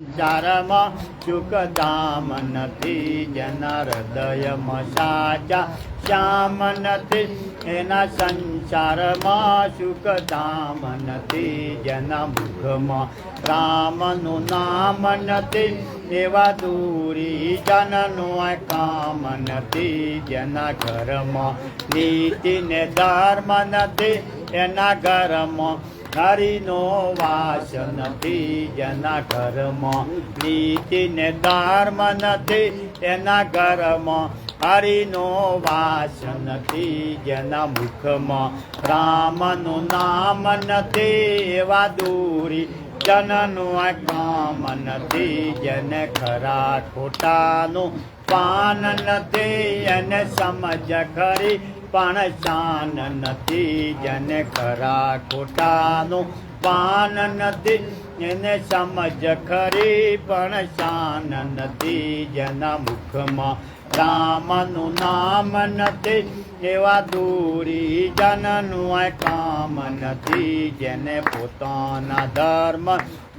ચારમાં સુખધામ નથી, જના હૃદયમાં સાચા શ્યામ નથી. એના સંસારમાં સુખધામ નથી, જેના મુખમાં રામનું નામ નથી. એવા દૂરી જનનું કામ નથી, જેના ઘરમાં નીતિ ને ધર્મ નથી. એના ઘરમાં હરિનો વાસ નથી જેના ઘરમાં નીતિ ને ધર્મ નથી, એના ઘરમાં. હરિનો વાસ નથી જેના મુખમાં, રામનું નામ નથી એવા દૂરી, જનનું કામ નથી જેને ખરા ખોટાનું પાન નથી, એને સમજ ખરી. પણ શાન નથી, જેને ખરા ખોટાનું પાન નથી, એને સમજ ખરી પણ શાન નથી, જેના મુખમાં રામનું નામ નથી, એવા દૂરી જનનું કામ નથી, જેને પોતાના ધર્મ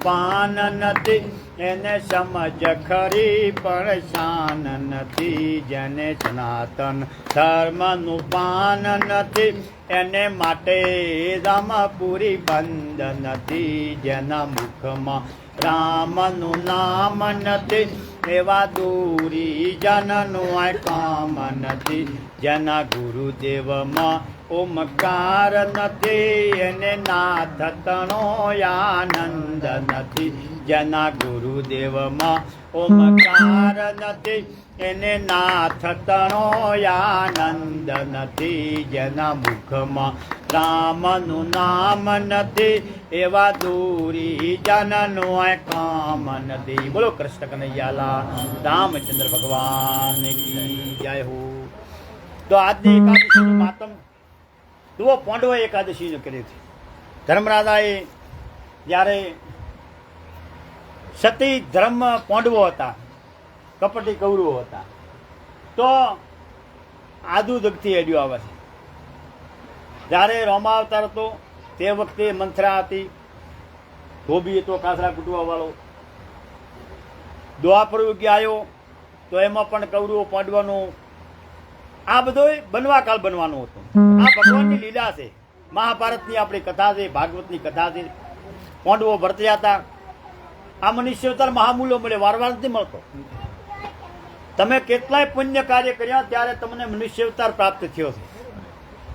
પાન નથી, એને સમજ ખરી, પણ શાન નથી. જેને સનાતન ધર્મનું પાન નથી, એને માટે રામપુરી બંધ નથી. જેના મુખમાં રામનું નામ નથી, એવા દૂરી જનનું આ કામ નથી. જેના ગુરુદેવમાં ઓમકાર નથી, એને નાથ તણો આનંદ નથી. જેના ગુરુદેવમાં ઓમકાર નથી, એને નાથ તણો આનંદ નથી. જેના મુખમાં રામનું નામ નથી, એવા દૂરી જનનો કામ નથી. બોલો કૃષ્ણ કનૈયાલા રામચંદ્ર ભગવાન કી જય હો. તો આજની એકાદશીનું માતમ જુઓ પાંડવો એકાદશીનું કરી છે ધર્મરાજાએ જ્યારે સતી ધર્મ પાંડવો હતા, કપટી કૌરવો હતા, તો આદુ દગથી અડ્યો આવે છે. જ્યારે રોમાવતાર હતો, તે વખતે મંથરા હતી, ધોબી હતો, કાસરા કૂટવાવાળો દ્વાપર યુગે આવ્યો, તો એમાં પણ કૌરવો પાંડવાનું આ બધોય બનવાકાળ બનવાનું હતું. આ ભગવાનની લીલા છે. મહાભારતની આપણી કથા છે ભાગવતની કથા છે. પાંડવો ભરત્યા હતા. આ મનુષ્ય અવતાર મહામૂલો મળે વારવાર નથી મળતો. તમે કેટલાય પુણ્ય કાર્ય કર્યા ત્યારે તમને મનુષ્ય અવતાર પ્રાપ્ત થયો છે.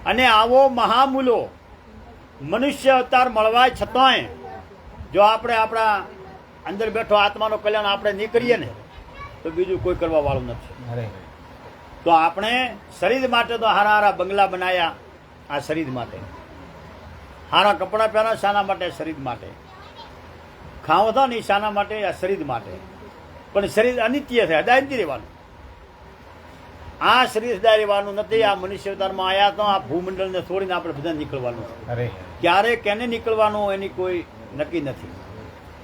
અને આવો મહામૂલો મનુષ્ય અવતાર મળવા છતાંય જો આપણે આપણા અંદર બેઠો આત્માનો કલ્યાણ આપણે નહીં કરીએ ને તો બીજું કોઈ કરવા વાળું નથી. તો આપણે શરીર માટે તો હારા હારા બંગલા બનાવ્યા આ શરીર માટે. હારા કપડાં પહેરા શાના માટે શરીર માટે. ખાવો તો નહીં શાના માટે આ શરીર માટે. પણ શરીર અનિત્ય છે અદાય નથી રહેવાનું. આ શરીર સદાય રહેવાનું નથી આ મનુષ્ય અવતારમાં આવ્યા તો આ ભૂમંડળને છોડીને આપણે બધા નીકળવાનું અરે. ક્યારે કેને નીકળવાનું એની કોઈ નક્કી નથી.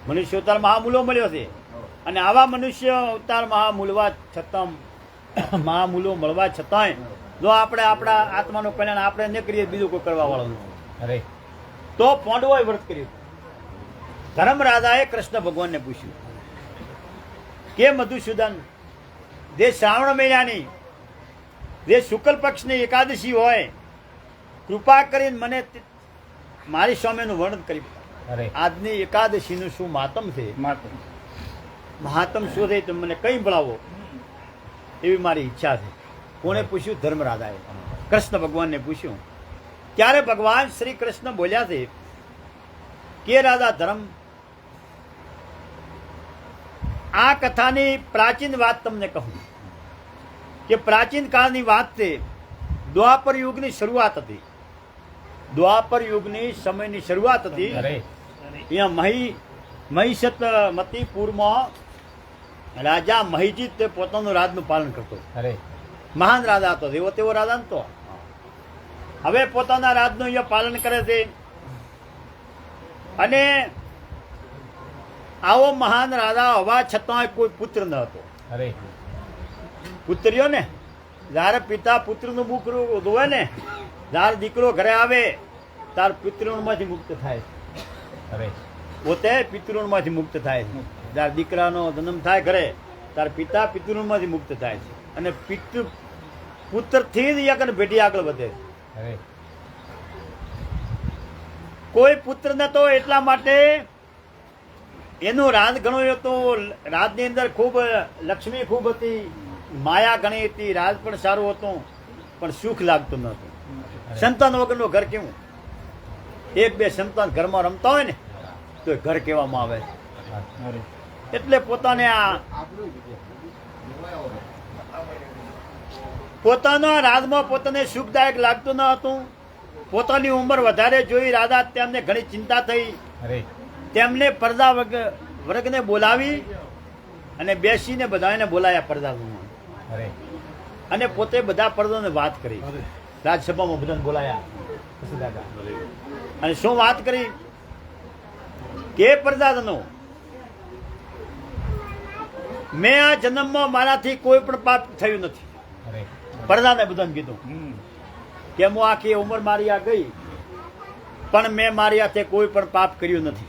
મનુષ્ય અવતાર મહામૂલો મળ્યો છે. અને આવા મનુષ્ય અવતાર મહામૂલવા છતાં મહામૂલો મળવા છતાંય જો આપણે આપણા આત્માનું કલ્યાણ આપણે ન કરીએ બીજું કોઈ કરવા વાળું અરે. તો પોંડવોએ વ્રત કર્યું. ધર્મરાજાએ કૃષ્ણ ભગવાનને પૂછ્યું કે મધુસૂદન જે શ્રાવણ મહિનાની જે શુક્લ પક્ષની એકાદશી હોય કૃપા કરીને મને મારી સ્વામીનું વર્ણન કરી અરે. આજની એકાદશીનું શું માતમ છે? મહાત્મ શું છે તમે મને કંઈ ભણાવો. એવી મારી ઈચ્છા છે. કોણે પૂછ્યું? ધર્મરાજાએ. કૃષ્ણ ભગવાનને પૂછ્યું. ત્યારે ભગવાન શ્રી કૃષ્ણ બોલ્યા છે કે રાજા ધર્મ આ કથાની પ્રાચીન વાત તમને કહું. કે પ્રાચીન કાળની વાત છે દ્વાપર યુગની શરૂઆત હતી. દ્વાપર યુગની સમયની શરૂઆત હતી. અહીંયા મહી મહિષત મતીપુરમાં રાજા મહિજીત તે પોતાનું રાજનું પાલન કરતો. અરે. મહાન રાજા હતો એવો તેવો રાજા નતો હવે પોતાના રાજનું અહીંયા પાલન કરે છે. અને આવો મહાન રાજા હોવા છતાં કોઈ પુત્ર ન હતો. અરે. પુત્રીઓ ને જ્યારે પિતા પુત્રનું મુખ ધોવે ને જ્યારે દીકરો ઘરે આવે તાર પિતૃણમાંથી મુક્ત થાય. છે અરે. પોતે પિતૃણમાંથી મુક્ત થાય. છે જ્યારે દીકરાનો જન્મ થાય ઘરે ત્યારે પિતા પિતૃમાંથી મુક્ત થાય છે. અને પિતૃ પુત્રથી જ એક ભેટી આગળ વધે છે. કોઈ પુત્ર તો એટલા માટે એનું રાજ ઘણું હતું રાજની અંદર ખૂબ લક્ષ્મી ખૂબ હતી માયા ઘણી હતી રાજ પણ સારું હતું પણ સુખ લાગતું નહોતું સંતાન વગરનું ઘર કેવું? એક બે સંતાન ઘરમાં રમતા હોય ને તો ઘર કહેવામાં આવે અરે. એટલે પોતાને આ પોતાના રાજમાં પોતાને સુખદાયક લાગતું ન હતું. પોતાની ઉંમર વધારે જોઈ રાજા તેમને ઘણી ચિંતા થઈ. તેમને પડદા વર્ગ વર્ગને બોલાવી અને બેસીને બધાને બોલાયા પડદા અને પોતે બધા પડદોને વાત કરી. રાજસભામાં બધાને બોલાયા. અને શું વાત કરી? કે પડદાદનો મેં આ જન્મમાં મારાથી કોઈ પણ પાપ થયું નથી. પ્રધાને બધાને કીધું કે હું આખી ઉંમર મારી આ ગઈ પણ મેં મારી હાથે કોઈ પણ પાપ કર્યું નથી.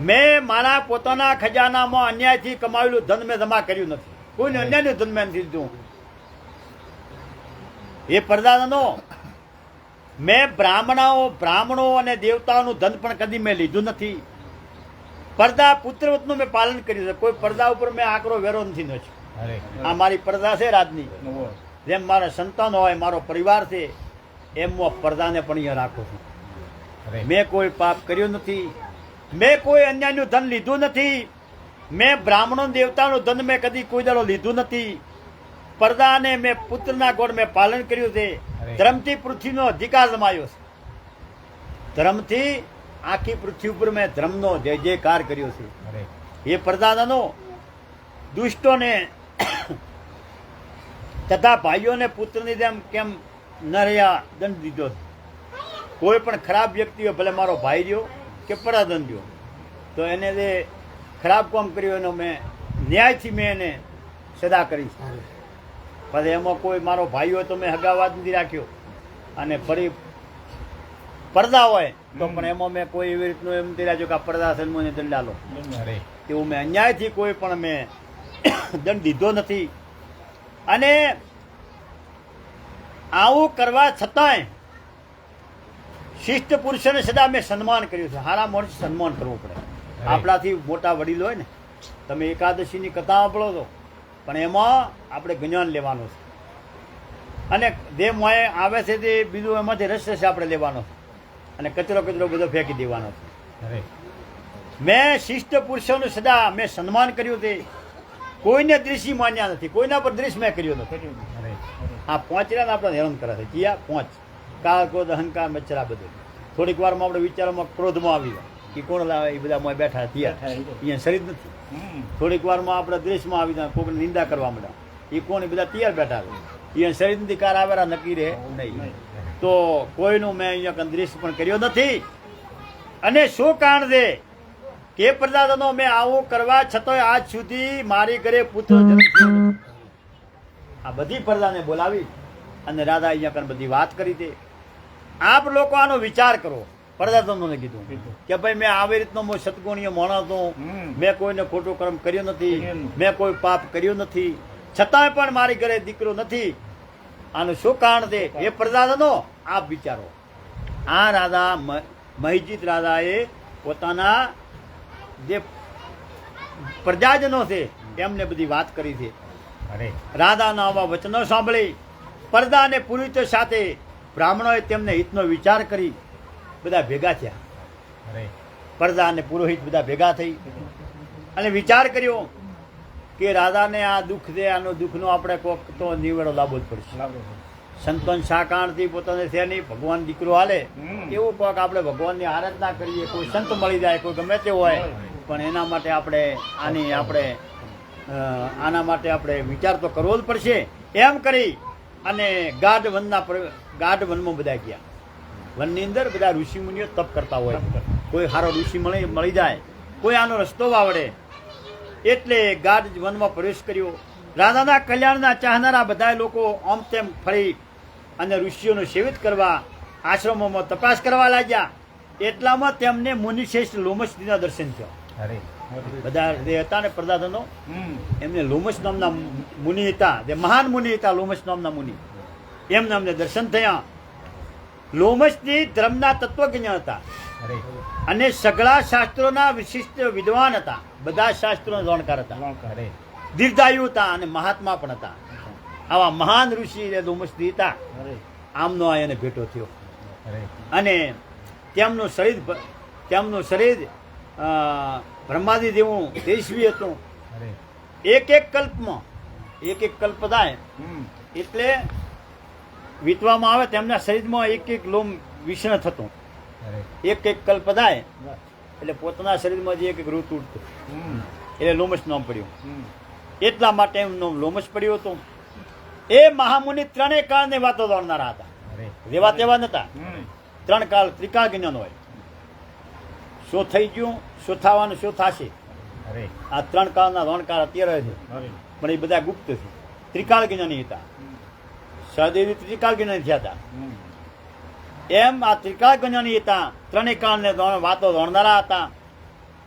મેં મારા પોતાના ખજાનામાં અન્યાયથી કમાવેલું ધન મેં જમા કર્યું નથી. કોઈને અન્યાયનું ધન મેં નથી દીધું. એ પ્રધાનનો મેં બ્રાહ્મણો બ્રાહ્મણો અને દેવતાઓનું ધન પણ કદી મેં લીધું નથી. પડદા પુત્રવતનું મેં પાલન કર્યું છે. કોઈ પડદા ઉપર મેં આકરો વેરો નથી અરે. આ મારી પડદા છે રાજની. જેમ મારા સંતાન હોય મારો પરિવાર છે એમ હું આ પડદાને પણ અહીંયા રાખું છું. મેં કોઈ પાપ કર્યું નથી. મેં કોઈ અન્યાયનું ધન લીધું નથી. મેં બ્રાહ્મણો દેવતાનું ધન મેં કદી કોઈ દાડો લીધું નથી. પડદાને મેં પુત્રના ગોળ મેં પાલન કર્યું છે. ધર્મથી પૃથ્વીનો અધિકાર જમાયો છે. ધર્મથી આખી પૃથ્વી ઉપર મેં ધર્મનો જય જયકાર કર્યો છે. એ પરદાદાનો દુષ્ટોને તથા ભાઈઓને પુત્રની જેમ કેમ ન રહ્યા દંડ દીધો. કોઈ પણ ખરાબ વ્યક્તિઓ ભલે મારો ભાઈ રહ્યો કે પરાધન રહ્યો તો એને જે ખરાબ કામ કર્યું એનો મેં ન્યાયથી મેં એને સદા કરી પછી એમાં કોઈ મારો ભાઈ હોય તો મેં હગાવાદ નથી રાખ્યો. અને ફરી પડદા હોય તો. પણ એમાં મેં કોઈ એવી રીતનું એમ રાખ્યું કે આ પડદા છે ને મને દંડ આલો એવું મેં અન્યાયથી કોઈ પણ મેં દંડ દીધો નથી. અને આવું કરવા છતાંય શિષ્ટ પુરુષોને સદા મેં સન્માન કર્યું છે. હારા માણસ સન્માન કરવું પડે. આપણાથી મોટા વડીલ હોય ને તમે એકાદશીની કથા સાંભળો છો પણ એમાં આપણે જ્ઞાન લેવાનું છે. અને જે મોએ આવે છે તે બીજું એમાંથી રસ રસ આપણે લેવાનો છે. અને કચરો કચરો બધો ફેંકી દેવાનો છે. મેં શિષ્ટ પુરુષોનું સદા મેં સન્માન કર્યું તે. કોઈને દ્રિશી માન્યા નથી કોઈના પર દ્રિશ મેં કર્યો નથી. આ પહોંચીને આપણે હેરાન કરે છે. જીયા પહોંચ કાળ ક્રોધ અહંકાર મચ્છરા બધું. થોડીક વારમાં આપણે વિચારોમાં ક્રોધમાં આવી જાય કે કોણ લાવે? એ બધા મોય બેઠા થયા. અહીંયા શરીર નથી. થોડીક વારમાં આપણે દ્રેશમાં આવી જાય કોઈની નિંદા કરવા માંડ્યા. એ કોણ? એ બધા તૈયાર બેઠા છે. અહીંયા શરીર નથી કાર આવેલા નક્કી રહે નહીં. તો કોઈનું મેં અહીંયા કંદરીશ પણ કર્યો નથી. અને શું કારણ? છે કે પ્રદાદનો મેં આવું કરવા છતાંય આજ સુધી મારી ઘરે પુત્ર જન્મ આ બધી પ્રજાને બોલાવી અને રાધા અહીંયા કણ બધી વાત કરી દે. આપ લોકો આનો વિચાર કરો. પ્રદાદનોને કીધું કે ભાઈ મેં આવી રીતનો હું સદગુણીય માણસ હતો મેં કોઈને ખોટું કર્મ કર્યો નથી. મેં કોઈ પાપ કર્યો નથી. છતાંય પણ મારી ઘરે દીકરો નથી. આનું શું કારણ છે? એ પ્રદાદનો આપ વિચારો. આ રાધા મહિજીત રાધાએ પોતાના જે પ્રજાજનો છે એમને બધી વાત કરી છે. અરે. રાધાના આવા વચનો સાંભળી પડદા અને પુરુષો સાથે બ્રાહ્મણોએ તેમને હિતનો વિચાર કરી બધા ભેગા થયા. અરે. પડદા અને પુરોહિત બધા ભેગા થઈ અને વિચાર કર્યો કે રાધાને આ દુઃખ છે આનો દુઃખનો આપણે કોક તો નિવેડો લાવવો જ પડશે. સંતોન શાકાણથી પોતાને છે નહીં ભગવાન દીકરો હાલે. એવું કોક આપણે ભગવાનની આરાધના કરીએ કોઈ સંત મળી જાય કોઈ ગમે તે હોય. પણ એના માટે આપણે આની આપણે આના માટે આપણે વિચાર તો કરવો જ પડશે. એમ કરી અને ગાઢ વનના ગાઢ વનમાં બધા ગયા. વનની અંદર બધા ઋષિ મુનિઓ તપ કરતા હોય. કોઈ સારો ઋષિ મળી મળી જાય. કોઈ આનો રસ્તો વાવડે. એટલે ગાઢ વનમાં પ્રવેશ કર્યો. રાધાના કલ્યાણના ચાહનારા બધા લોકો આમ તેમ ફરી અને ઋષિઓનું સેવિત કરવા આશ્રમોમાં તપાસ કરવા લાગ્યા. એટલામાં તેમને મુનિશ્રેષ્ઠ લોમસજીના દર્શન થયા. અરે. બધા જે હતા ને પ્રદાધનો એમને લોમસ નામના મુનિ હતા જે મહાન મુનિ હતા લોમસ નામના મુનિ. એમને અમને દર્શન થયા. લોમસની ધર્મના તત્વજ્ઞ હતા. અને સગળા શાસ્ત્રોના વિશિષ્ટ વિદ્વાન હતા. બધા શાસ્ત્રોના જાણકાર હતા. દીર્ઘાયુ હતા અને મહાત્મા પણ હતા. આવા મહાન ઋષિ ધુમસ્તી હતા. આમનો આ એને ભેટો થયો. અને તેમનું શરીર તેમનું શરીર બ્રહ્માદી જેવું તેજસ્વી હતું. એક એક કલ્પમાં એક એક કલ્પ થાય. એટલે વીતવામાં આવે તેમના શરીરમાં એક એક લોમ વિષણ થતું. એક એક કલ્પ થાય એટલે પોતાના શરીરમાં જે એક એક ઋતુ ઉઠતું એટલે લોમસ નામ પડ્યું. એટલા માટે એમનો લોમસ પડ્યો હતો. એ મહામુનિ ત્રણેય કાળની વાતો દોડનારા હતા. રેવા તેવા નતા. ત્રણ કાળ ત્રિકાળ હોય. શું થઈ ગયું? શું થવાનું? શું થશે? અરે. આ ત્રણ કાળના રણકાળ અત્યારે છે. પણ એ બધા ગુપ્ત છે. ત્રિકાળ જ્ઞાની હતા સહદેવી ત્રિકાળ જ્ઞાની થયા હતા. એમ આ ત્રિકાળ જ્ઞાની હતા ત્રણેય કાળને વાતો દોડનારા હતા.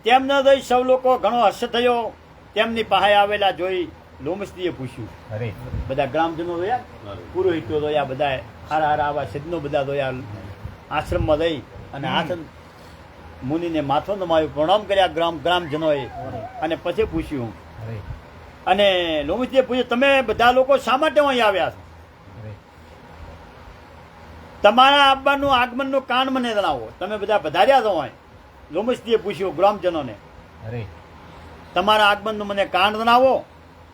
તેમને જોઈ સૌ લોકો ઘણો હર્ષ થયો. તેમની પાસે આવેલા જોઈ લોમસ્તીએ પૂછ્યું અરે બધા ગ્રામજનો જોયા? પુરોહિતો જોયા બધા હારા હારા આવા સિદ્ધનો બધા જોયા. આશ્રમમાં જઈ અને આસન મુનિને માથો નમાયું પ્રણામ કર્યા ગ્રામ ગ્રામજનોએ. અને પછી પૂછ્યું અરે. અને લોમસ્તીએ પૂછ્યું તમે બધા લોકો શા માટે અહીં આવ્યા છો? તમારા આવવાનું આગમનનું કારણ મને જણાવો. તમે બધા વધાર્યા છો અહીં. લોમસજીએ પૂછ્યું ગ્રામજનોને. અરે. તમારા આગમનનું મને કારણ જણાવો.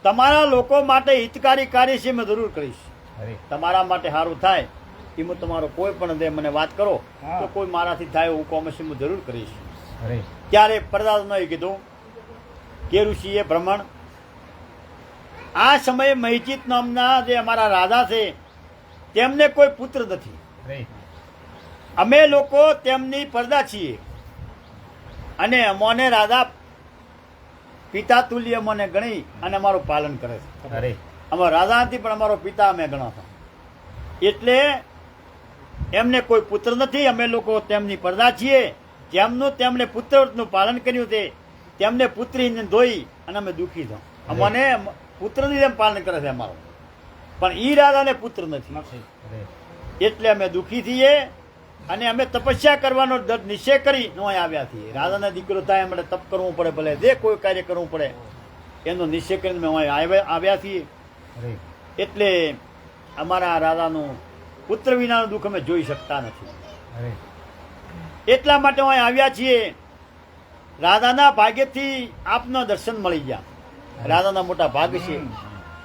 તમારા લોકો માટે હિતકારી કાર્ય છે મેં જરૂર કરીશ. અરે. તમારા માટે સારું થાય. એમાં તમારો કોઈ પણ દે મને વાત કરો તો કોઈ મારાથી થાય હું કોમર્સ હું જરૂર કરીશ. અરે. ત્યારે પ્રદાદનોએ કીધું કે ઋષિએ ભ્રમણ આ સમયે મહિચિત નામના જે અમારા રાજા છે તેમને કોઈ પુત્ર નથી. અમે લોકો તેમની પડદા છીએ. અને અમોને રાજા પિતા તુલ્ય મને ગણી અને અમારું પાલન કરે છે. અરે. અમારો રાજા નથી પણ અમારો પિતા અમે ગણો છો એટલે એમને કોઈ પુત્ર નથી અમે લોકો તેમની પડદા છીએ. જેમનું તેમણે પુત્રનું પાલન કર્યું છે તેમને પુત્રીને ધોઈ અને અમે દુઃખી છો અમને પુત્રની જેમ પાલન કરે છે અમારું. પણ ઈ રાજાને પુત્ર નથી. એટલે અમે દુઃખી થઈએ અને અમે તપસ્યા કરવાનો દર્દ નિશ્ચય કરી નો આવ્યા છીએ. રાજાના દીકરો થાય એમણે તપ કરવું પડે ભલે. જે કોઈ કાર્ય કરવું પડે એનો નિશ્ચય કરીને અમે આવ્યા છીએ. એટલે અમારા રાજાનું પુત્ર વિનાનું દુઃખ અમે જોઈ શકતા નથી. એટલા માટે અહીં આવ્યા છીએ. રાધાના ભાગ્યથી આપના દર્શન મળી ગયા. રાધાના મોટા ભાગ છે.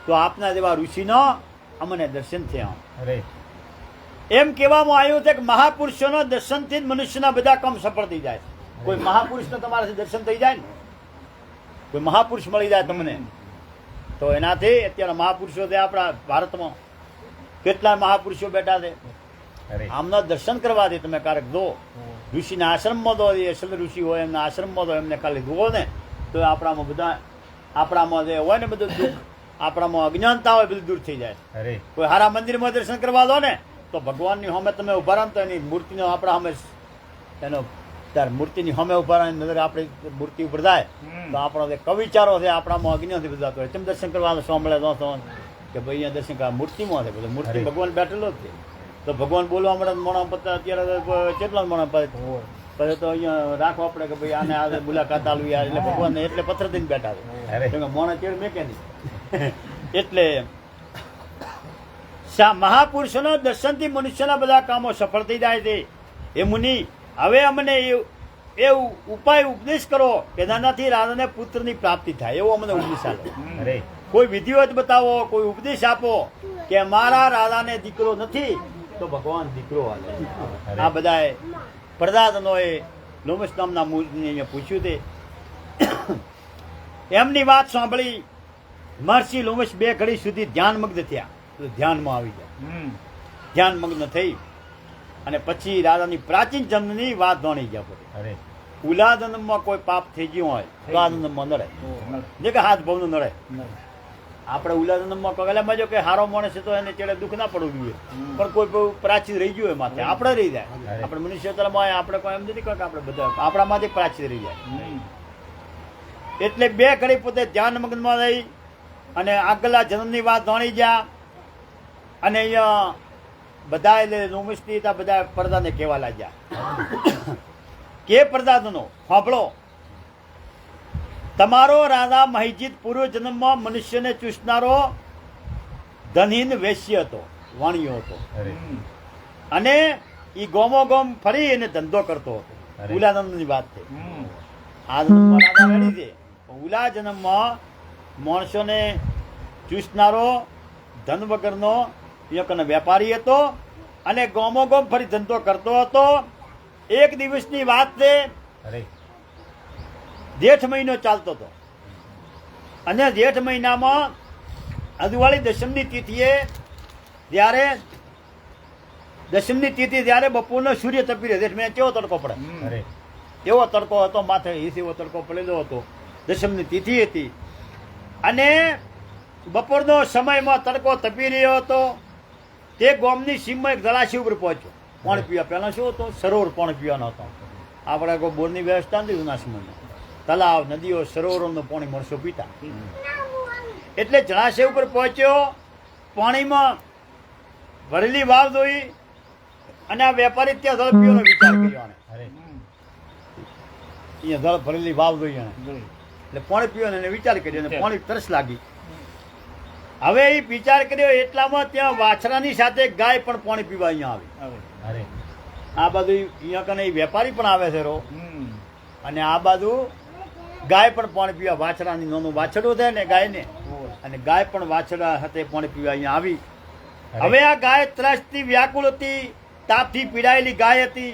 તો આપના જેવા ઋષિનો અમને દર્શન થયા. એમ કહેવામાં આવ્યું છે કે મહાપુરુષોના દર્શનથી જ મનુષ્યના બધા કામ સફળ થઈ જાય કોઈ મહાપુરુષનો તમારાથી દર્શન થઈ જાય ને? કોઈ મહાપુરુષ મળી જાય તમને? તો એનાથી અત્યારે મહાપુરુષો છે આપણા ભારતમાં. કેટલા મહાપુરુષો બેઠા છે? આમના દર્શન કરવા દે તમે ક્યારેક દો ઋષિના આશ્રમમાં દો અસલ ઋષિ હોય એમના આશ્રમમાં દો એમને ખાલી જુઓ ને તો આપણામાં બધા આપણામાં જે હોય ને બધું આપણામાં અજ્ઞાનતા હોય બધું દૂર થઈ જાય. અરે. કોઈ હારા મંદિરમાં દર્શન કરવા દો ને તો ભગવાનની સામે તમે ઊભા રહો તો એની મૂર્તિનો આપણા સામે એનો ત્યારે મૂર્તિની સામે ઊભા રહીને નજર આપણી મૂર્તિ ઉપર જાય. તો આપણો જે કવિચારો છે આપણામાં અજ્ઞાનથી બધા કરે તેમ દર્શન કરવા સાંભળે તો કે ભાઈ અહીંયા દર્શન કરવા. મૂર્તિમાં છે બધું. મૂર્તિ ભગવાન બેઠેલો જ છે. તો ભગવાન બોલવા મળે મોણા પત્તા અત્યારે કેટલા મોણા પડે પછી તો અહીંયા રાખવા પડે કે ભાઈ આને આ મુલાકાત આલવી આ એટલે ભગવાનને એટલે પથ્થર દઈને બેઠા છે. મોણા ચેડ મેં કે નહીં. એટલે મહાપુરુષોના દર્શનથી મનુષ્યના બધા કામો સફળ થઈ જાય છે. એ મુનિ હવે અમને એ- એ ઉપાય ઉપદેશ કરો કે નાનાથી રાધાને પુત્રની પ્રાપ્તિ થાય. એવો અમને ઉપદેશ આપો અરે. કોઈ વિધિવત બતાવો કોઈ ઉપદેશ આપો કે મારા રાધાને દીકરો નથી તો ભગવાન દીકરો હાલે આ બધાએ પ્રદાદનોએ લોમસ નામના મૂર્તિને અહીંયા પૂછ્યું તે. એમની વાત સાંભળી મહર્ષિ લોમસ બે ઘડી સુધી ધ્યાનમગ્ન થયા. તો ધ્યાનમાં આવી જાય. ધ્યાનમગ્ન થઈ. અને પછી રાજાની પ્રાચીન જન્મની વાત જાણી ગયા પોતે. અરે. ઉલા જન્મમાં કોઈ પાપ થઈ ગયું હોય તો આ જન્મમાં નડે. જે કે હાથ ભાવનું નડે. આપણે ઉલા જન્મમાં કગલામાં જો કે હારો માણસ તો એને ચેડે દુઃખ ના પડવું જોઈએ. પણ કોઈ બહુ પ્રાચીન રહી ગયું હોય માથે. આપણે રહી જાય. આપણે મનુષ્યતરમાં આપણે કોઈ એમ નથી કહે કે આપણે બધા આપણામાંથી પ્રાચીન રહી જાય. એટલે બે ઘડી પોતે ધ્યાન મગ્નમાં રહી અને આગલા જન્મની વાત જાણી ગયા. અને અહીંયા બધા એટલે રૂમિસ્ત્રી હતા બધા પડદાને કહેવા લાગ્યા. કે પ્રદાદનો સાંભળો. તમારો રાજા મહિજીત પૂર્વ જન્મમાં મનુષ્યને ચૂસનારો ધનહીન વેશ્ય હતો વાણિયો હતો. અને એ ગોમો ગોમ ફરી એને ધંધો કરતો હતો. ઉલાનંદની વાત છે. આ જન્મમાં રાજા રેડી છે. ઉલા જન્મમાં માણસોને ચૂસનારો ધન વગરનો એક અને વેપારી હતો અને ગોમો ગોમ ફરી ધંધો કરતો હતો. એક દિવસની વાત છે. અરે. જેઠ મહિનો ચાલતો હતો. અને જેઠ મહિનામાં અદવાળી દશમની તિથિએ જ્યારે દશમની તિથિ ત્યારે બપોરનો સૂર્ય તપી રહ્યો જેઠ મહિના કેવો તડકો પડે. એવો તડકો હતો માથે હિસ એવો તડકો પડેલો હતો. દશમની તિથિ હતી. અને બપોરનો સમયમાં તડકો તપી રહ્યો હતો. તે ગામની સીમમાં એક જળાશય ઉપર પહોંચ્યો. પાણી પીવા પહેલાં શું હતો? સરોવર પાણી પીવાનો હતો. આપણે કોઈ બોરની વ્યવસ્થા નથી જૂના સમયમાં. તલાવ નદીઓ સરોવરોનું પાણી મળશો પીતા. એટલે જળાશય ઉપર પહોંચ્યો પાણીમાં ભરેલી વાવ જોઈ અને આ વેપારી ત્યાં જળ પીવાનો વિચાર કર્યો હમ. અહીંયા જળ ભરેલી વાવ જોઈ એને એટલે પાણી પીવાનો એને વિચાર કર્યો અને પાણી તરસ લાગી. હવે એ વિચાર કર્યો એટલામાં ત્યાં વાછરાની સાથે ગાય પણ પાણી પીવા અહીંયા આવે. અરે. આ બાજુ અહીંયા કને વેપારી પણ આવે છે રો. હમ. અને આ બાજુ ગાય પણ પાણી પીવા વાછરાની નાનું વાછડું છે ને ગાયને અને ગાય પણ વાછડા સાથે પાણી પીવા અહીંયા આવી. હવે આ ગાય ત્રાસથી વ્યાકુળ હતી તાપથી પીડાયેલી ગાય હતી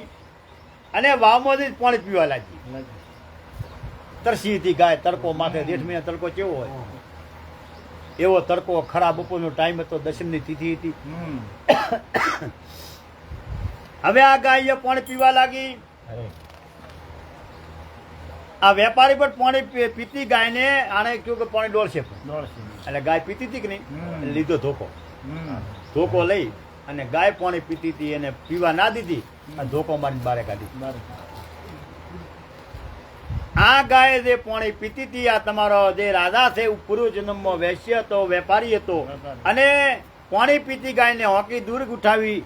અને વાવમાંથી જ પાણી પીવા લાગી. લાગે. તરસી હતી ગાય તડકો માથે દેઠ મહિના તડકો કેવો હોય? એવો તડકો ખરા બપોરનો ટાઈમ હતો દશમની તિથિ હતી. હવે આ ગાય પાણી પીવા લાગી. આ વેપારી પણ પાણી પીતી ગાયને આણે કહ્યું કે પાણી ડોળશે. એટલે ગાય પીતી હતી કે નહીં? લીધો ધોકો. ધોકો લઈ અને ગાય પાણી પીતી હતી એને પીવા ના દીધી અને ધોકો મારીને બારે કાઢી. આ ગાય જે પાણી પીતી હતી આ તમારો જે રાજા છે પૂર્વ જન્મમાં વૈશ્ય હતો વેપારી હતો. અને પાણી પીતી ગાયને હોકી દૂર ઉઠાવી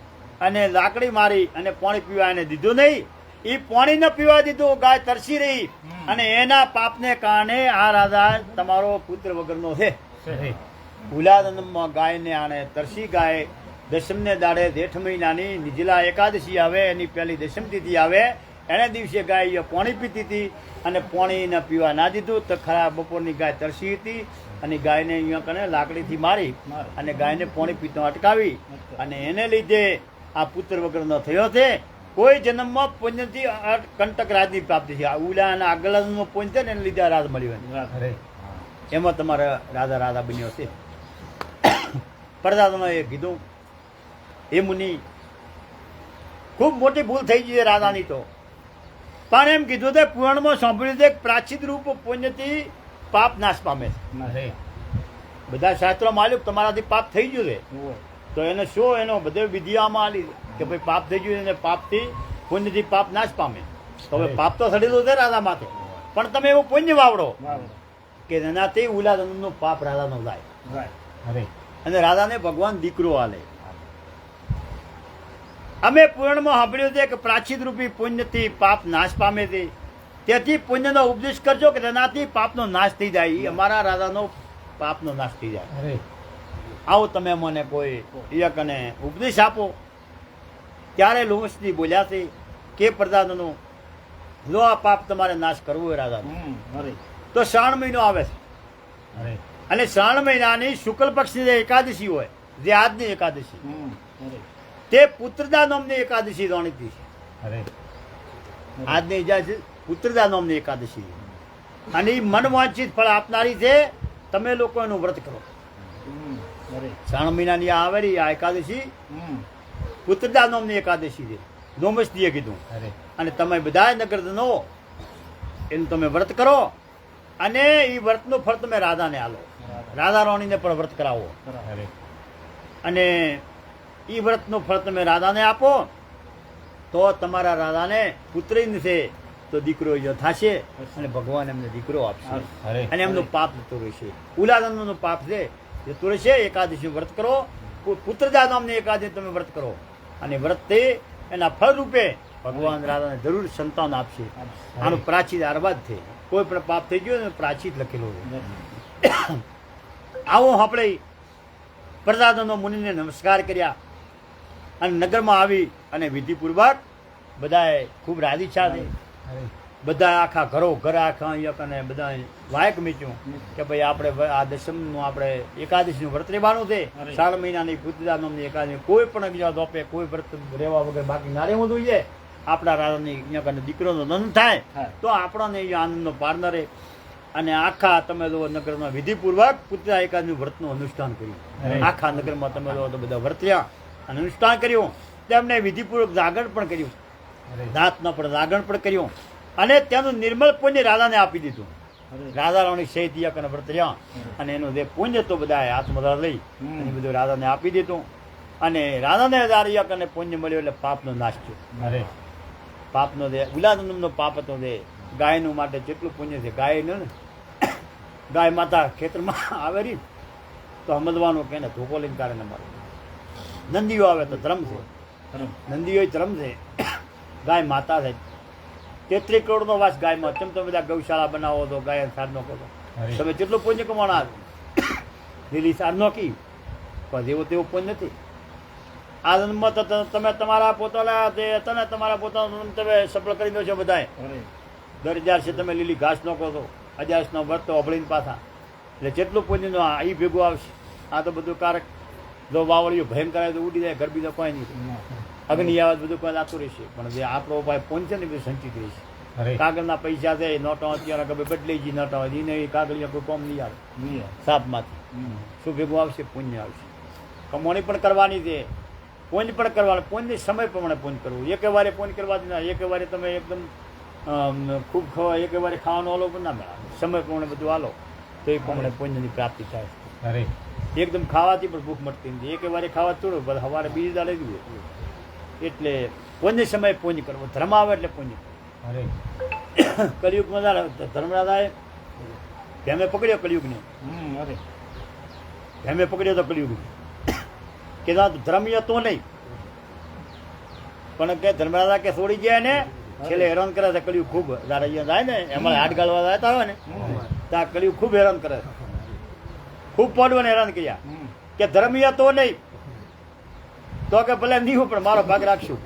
અને લાકડી મારી અને પાણી પીવા એને દીધું નહીં. એ પાણી ન પીવા દીધું ગાય તરસી રહી. અને એના પાપને કારણે આ રાજા તમારો પુત્ર વગરનો છે. ભૂલાદનમાં ગાયને આણે તરસી ગાય. દશમને દાડે જેઠ મહિનાની નિજલા એકાદશી આવે એની પહેલી દશમ તિથિ આવે. એને દિવસે ગાય પાણી પીતી હતી અને પાણી ન પીવા ના દીધું તો ખરા બપોરની ગાય તરસી હતી અને ગાયને અહીંયા કને લાકડીથી મારી. અને ગાયને પાણી પીતો અટકાવી અને એને લીધે આ પુત્ર વગરનો થયો છે કોઈ જન્મમાં પુણ્યથી આ કંટક રાજની પ્રાપ્તિ છે આ ઉલા અને આગલા જન્મમાં પુણ્ય છે ને એને લીધે રાજ મળ્યો એને. એમાં તમારા રાધા રાધા બન્યો છે પરદાદામાં એ કીધું એ મુનિ ખૂબ મોટી ભૂલ થઈ ગઈ છે રાધાની તો પણ એમ કીધું તે પુરાણમાં સાંભળ્યું છે પ્રાચીન રૂપ પુણ્યથી પાપ નાશ પામે છે. બધા શાસ્ત્રો માલ્યું તમારાથી પાપ થઈ ગયું છે. તો એને શું એનો બધે વિધિયામાં આલી કે ભાઈ પાપ થઈ ગયું એને પાપથી પુણ્યથી પાપ નાશ પામે. તો હવે પાપ તો સડેલું છે રાધા માથે. પણ તમે એવું પુણ્ય વાવડો વાવ. કે એનાથી ઉલાદનનું પાપ રાધાનો જાય. અને રાધાને ભગવાન દીકરો આલે. અમે પુરાણમાં સાંભળ્યું છે કે પ્રાચીન રૂપી પુણ્યથી પાપ નાશ પામે છે. તેથી પુણ્યનો ઉપદેશ કરજો કે તેનાથી પાપનો નાશ થઈ જાય. અમારા રાધાનો પાપનો નાશ થઈ જાય. અરે. આવો તમે મને કોઈ એક અને ઉપદેશ આપો. ત્યારે લોમસજી બોલ્યા છે કે પ્રદાનનો લો આ પાપ તમારે નાશ કરવો હોય રાજા તો શ્રાવણ મહિનો આવે છે. અરે. અને શ્રાવણ મહિનાની શુક્લ પક્ષની જે એકાદશી હોય જે આજની એકાદશી. તે પુત્રદા નામની એકાદશી જાણીતી છે. અરે. આજની ઈજા છે પુત્રદા નામની એકાદશી. અને એ મનવાંછિત ફળ આપનારી છે તમે લોકો એનું વ્રત કરો. શ્રાવણ મહિનાની આ આવેલી આ એકાદશી પુત્રદા નામની એકાદશી છે. નોમસજીએ કીધું. અરે. અને તમે બધા નગરજનો એનું તમે વ્રત કરો. અને એ વ્રતનું ફળ તમે રાધાને આલો. રાધા રાણીને પણ વ્રત કરાવો. અરે. અને એ વ્રતનું ફળ તમે રાધાને આપો તો તમારા રાધાને પુત્રી છે તો દીકરો થશે અને ભગવાન એમને દીકરો આપશે. અને એમનું પાપ જતું રહેશે. ઉલાદનનું પાપ છે જતું રહેશે એકાદશી વ્રત કરો. પુ- પુત્રદા નામની એકાદશી તમે વ્રત કરો. અને વ્રત તે એના ફળ રૂપે ભગવાન રાધાને જરૂર સંતાન આપશે. આનું પ્રાચીન આરવાદ છે. કોઈ પણ પાપ થઈ ગયું ને પ્રાચીત લખેલું છે. આવો આપણે પ્રદાદનો મુનિને નમસ્કાર કર્યા. અને નગરમાં આવી અને વિધિપૂર્વક બધાએ ખૂબ રાજી છે. બધા આખા ઘરો ઘર આખા કને બધા વાયક મીચ્યું કે ભાઈ આપણે આ દશમનું આપણે એકાદશીનું વ્રત રહેવાનું છે. શ્રાવણ મહિનાની પુત્રદા નામની એકાદશી કોઈ પણ અગિયાર આપે કોઈ વ્રત રહેવા વગર બાકી ના રહેવું જોઈએ. આપણા રાજાની અહીંયા કને દીકરોનો નંદ થાય. તો આપણને અહીંયા આનંદનો પાર રહે. અને આખા તમે લોકો નગરમાં વિધિપૂર્વક પુત્રા એકાદનું વ્રતનું અનુષ્ઠાન કર્યું. આખા નગરમાં તમે લોકો બધા વર્ત્યા અને અનુષ્ઠાન કર્યું તેમને વિધિપૂર્વક જાગરણ પણ કર્યું. દાંતનો પણ જાગરણ પણ કર્યું. અને તેનું નિર્મળ પુણ્ય રાધાને આપી દીધું. રાધા રાણી શહીદ યક અને વ્રત રહ્યા. અને એનું જે પુણ્ય તો બધા હાથમાં લઈ. અને બધું રાધાને આપી દીધું. અને રાધાને યક અને પુણ્ય મળ્યું એટલે પાપનો નાશ થયો. અરે. પાપનો જે ઉલાદનમનો પાપ હતો જે ગાયનું માટે જેટલું પુણ્ય છે ગાયનું ને ગાય માતા ખેતરમાં આવે રહી તો સમજવાનું કે ધોકો લઈને કારણે મારે નંદીઓ આવે તો ધર્મ છે. નંદીઓ ધર્મ છે. ગાય માતા છે. તેત્રીસ કરોડનો વાસ ગાયમાં. કેમ તમે બધા ગૌશાળા બનાવો તો ગાય સારનો કરો તમે જેટલું પુણ્ય કમાણા લીલી સારનો કી પણ જેવો તેવો પુણ્ય નથી. આ જન્મમાં તો તમે તમારા પોતાના જે હતા ને તમારા પોતાનું તમે સફળ કરી દો છો બધાએ દર હજાર છે તમે લીલી ઘાસ નાખો છો. અજાસનો વર્ત તો અભળીને પાછા. એટલે જેટલું પુણ્યનો આ એ ભેગું આવશે. આ તો બધું કારક જો વાવળીઓ ભયંકર આવે તો ઉડી જાય ઘર બીજો કોઈ નહીં. અગ્નિ આવે બધું કોઈ લાતું રહેશે પણ જે આપણો ઉપાય પુણ્ય છે ને બધું સંચિત રહેશે અરે. કાગળના પૈસા છે નોટો અત્યારે કે બદલાઈ ગઈ નોટો. એને નહીં કાગળિયા કોઈ કોમ નહીં આવે. સાપમાંથી. શું ભેગું આવશે? પુણ્ય આવશે. કમાણી પણ કરવાની છે. પોંજ પણ કરવાનું પુણ્ય સમય પ્રમાણે પુણ્ય કરવું. એક વારે પુણ્ય કરવાથી ના એક વારે તમે એકદમ ખૂબ ખવા એક વારે ખાવાનું હાલો પણ ના મળે સમય પ્રમાણે બધું હાલો તો એ પ્રમાણે પુણ્યની પ્રાપ્તિ થાય. અરે. એકદમ ખાવાથી પણ ભૂખ મટતી નથી. એક વારે ખાવા થોડું બધા સવારે બીજી દાડે જ હોય. એટલે પુણ્ય સમય પુણ્ય કરવો. ધર્મ આવે એટલે પુણ્ય અરે. કલયુગમાં ધર્મરાજાએ ભેમે પકડ્યો કલયુગને. અરે. ભેમે પકડ્યો તો કલયુગને કે ધર્મીય તો નહીં. પણ કે ધર્મરાજા કે છોડી ગયા ને છેલ્લે હેરાન કરે છે કલયુગ ખૂબ. દાડા જાય ને એમાં હાથ ગાળવા જતા હોય ને ત્યાં કલયુગ ખૂબ હેરાન કરે છે. ખૂબ પોડવાને હેરાન કર્યા. કે ધર્મિયા તો નહીં તો કે ભલે નહીં પણ મારો ભાગ રાખશું.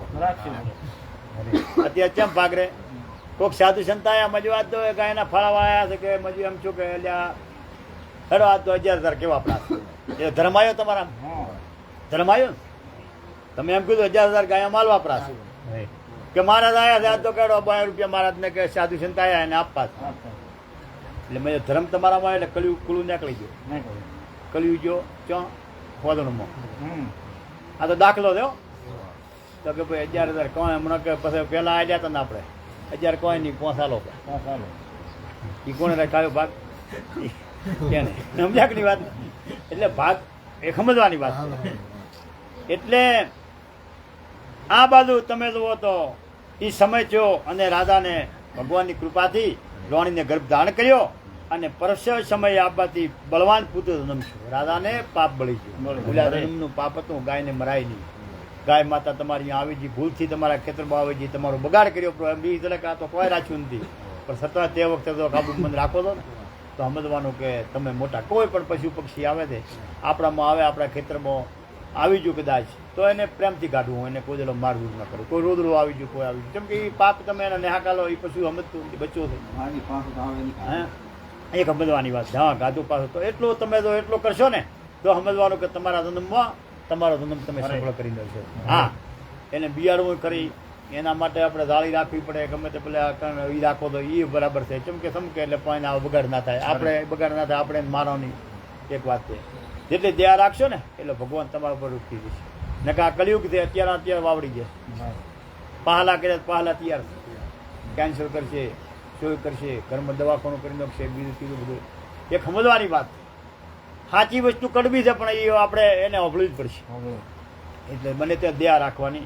અત્યારે કેમ ભાગ રે? કોઈક સાધુ સંત આયા મજુ આજ તો ગાયના ફળાવા આવ્યા છે કે મજુ એમ છું કે અલ્યા હેડો આજ તો હજાર હજાર કેવા પ્રાસ એ ધર્મ આવ્યો તમારા ધર્માયો? ને? તમે એમ કીધું હજાર હજાર ગાયા માલ વાપરાશ કે મહારાજ આયા છે આ તો કેડો બાર રૂપિયા મહારાજને કે સાધુ સંત આયા એને આપવા. એટલે મેં ધર્મ તમારામાં એટલે કલયુગ કુલું નીકળી ગયો. કલયુગ ગયો ક્યાં? હોદણમાં હમ. આ તો દાખલો થયો. તો કે ભાઈ અગિયાર હજાર કોઈ હમણાં કે પછી પહેલા આવ્યા હતા ને આપણે. અગિયાર કોઈ નહીં પોસાલો પોસાલો. એ કોણે રાખ્યો ભાગ? કેને? સમજાકની વાત? એટલે ભાગ એ સમજવાની વાત. એટલે આ બાજુ તમે જુઓ તો એ સમય થયો અને રાધાને ભગવાનની કૃપાથી રોણીને ગર્ભ ધારણ કર્યો અને પરસ્ય સમય આપવાથી બળવાન પુત્ર જન્મ રાધાને પાપ બળી ગયું. ઓલા જન્મનું પાપ હતું ગાયને મરાય નહીં. ગાય માતા તમારી આવી જી ભૂલથી તમારા ખેતરમાં આવી ગઈ તમારો બગાડ કર્યો એમ બીજી તરફ આ તો કોઈ રાખ્યું નથી. પણ સતત તે વખતે તો કાબુ બંધ રાખો તો ને? તો સમજવાનું કે તમે મોટા કોઈ પણ પશુ પક્ષી આવે છે આપણામાં આવે આપણા ખેતરમાં આવી ગયું કદાચ તો એને પ્રેમથી કાઢવું એને કોઈ દેલો મારવું ન કરું. કોઈ રોદરો આવી ગયું કોઈ આવી ગયું. કેમ કે એ પાપ તમે એને નેહાકાલો એ પશુ સમજતું બચ્યો છે એ સમજવાની વાત છે. હા? ગાધું પાછું. તો એટલું તમે તો એટલો કરશો ને તો સમજવાનું કે તમારા જન્મમાં તમારો ધંધમ તમે. સફળ કરી દેશો હા. એને બિયારવું કરી એના માટે આપણે જાળી રાખવી પડે ગમે તે પેલા એ રાખો તો એ બરાબર છે કેમ કે સમકે એટલે પણ બગાડ ના થાય. આપણે બગાડ ના થાય આપણે મારવાની એક વાત છે. જેટલી દયા રાખશો ને, એટલે ભગવાન તમારા પર રૂકી જશે ને કે આ કલયુગ છે અત્યારે અત્યારે વાવડી જાય હા. કર્યા પહાલા તૈયાર કેન્સર કરશે શું કરશે, ઘરમાં દવાખાનું કરી નાખશે, બીજું ત્રીજું બધું. એ સમજવાની વાત. સાચી વસ્તુ કડવી છે, પણ એ આપણે એને અભળવી જ પડશે. એટલે મને ત્યાં દયા રાખવાની.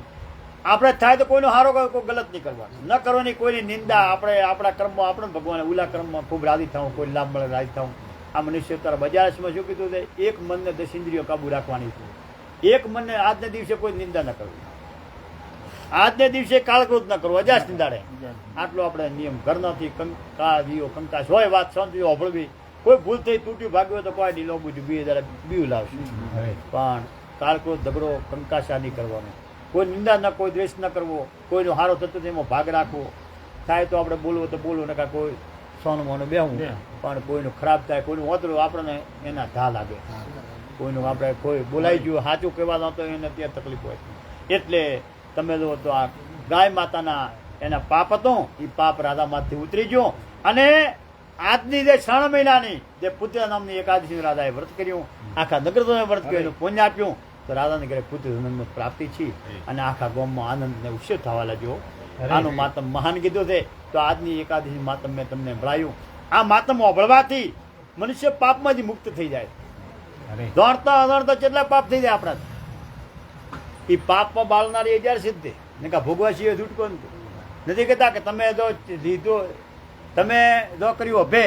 આપણે થાય તો કોઈનો હારો કોઈ ગલત નહીં કરવાનો. ન કરવાની કોઈની નિંદા. આપણે આપણા કર્મમાં આપણે ભગવાન ઉલા કર્મમાં ખૂબ રાજી થવું કોઈ લાભ મળે રાજી થવું આ મનુષ્ય તારા બજારસમાં શું કીધું છે? એક મનને દસ ઇન્દ્રિયો કાબુ રાખવાની છે. એક મનને આજના દિવસે કોઈ નિંદા ન કરવી. આજને દિવસે કાળક્રોધ ન કરવો અજાસ નિંદાડે આટલો આપણે નિયમ ઘરનાથી કંકા દીઓ કંકાશ હોય વાત શાંતિ હોભળવી કોઈ ભૂલ થઈ તૂટ્યું ભાગ્યું તો કોઈ ડીલો બુજ્યું બે હજાર બીયું લાવશે. પણ કાળક્રોધ ઝઘડો કંકાશા નહીં કરવાનો. કોઈ નિંદા ન કોઈ દ્વેષ ન કરવો. કોઈનો હારો થતો તેમાં એમાં ભાગ રાખવો. થાય તો આપણે બોલવો તો બોલવું નકા કોઈ સોનું મોનું બેહવું બે. પણ કોઈનું ખરાબ થાય કોઈનું ઓતરું આપણને એના ધા લાગે. કોઈનું આપણે કોઈ બોલાઈ ગયું સાચું કહેવા તો એને ત્યાં તકલીફ હોય. એટલે તમે જો તો આ ગાય માતાના એના પાપ હતો એ પાપ રાધામાંથી ઉતરી ગયો. અને આજની જે શ્રાવણ મહિનાની જે પુત્ર નામની એકાદશી રાધાએ વ્રત કર્યું આખા નગરજોએ વ્રત કર્યું પુણ્ય આપ્યું. તો રાધાને ઘરે જન્મની પ્રાપ્તિ છે અને આખા ગામમાં આનંદ ને ઉત્સવ થવા લાગ્યો. આનું માતમ મહાન કીધું છે. તો આજની એકાદશી માતમ મેં તમને ભળાયું આ માતમ ઓભળવાથી મનુષ્ય પાપમાંથી મુક્ત થઈ જાય. દોડતા અદોડતા કેટલા પાપ થઈ જાય આપણા એ પાપમાં બાળનારી હજાર સિદ્ધિ ને કા ભોગવા સિવાય છૂટકો નથી કહેતા કે તમે જો લીધો તમે જો કર્યું અભે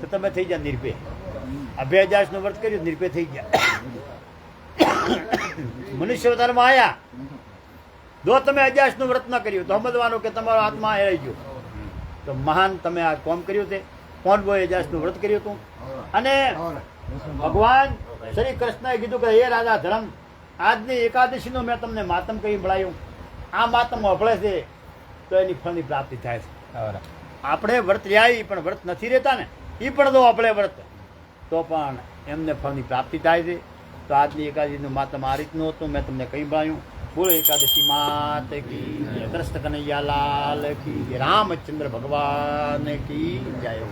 તો તમે થઈ જાય નિર્ભય. અભે હજારનું વ્રત કર્યું નિર્ભય થઈ ગયા. મનુષ્ય અવતારમાં આવ્યા જો તમે અજાસનું વ્રત ન કર્યું તો સમજવાનું કે તમારો આત્મા હેરાઈ ગયો. તો મહાન તમે આ કોમ કર્યું તે. કોણ બોય અજાસનું વ્રત કર્યું હતું? અને ભગવાન શ્રી કૃષ્ણએ કીધું કે હે રાજા ધર્મ આજની એકાદશીનું મેં તમને માતમ કહી ભળાયું. આ માતમ અભળે છે તો એની ફળની પ્રાપ્તિ થાય છે. આપણે વ્રત રહ્યા પણ વ્રત નથી રહેતા ને. એ પણ જો આપણે વ્રત તો પણ એમને ફળની પ્રાપ્તિ થાય છે. તો આજની એકાદશીનું માતમ આ રીતનું હતું મેં તમને કહી ભળાયું બોલો, એકાદશી માત કી. કૃષ્ણ કનૈયા લાલ કી રામચંદ્ર ભગવાન કી જય હો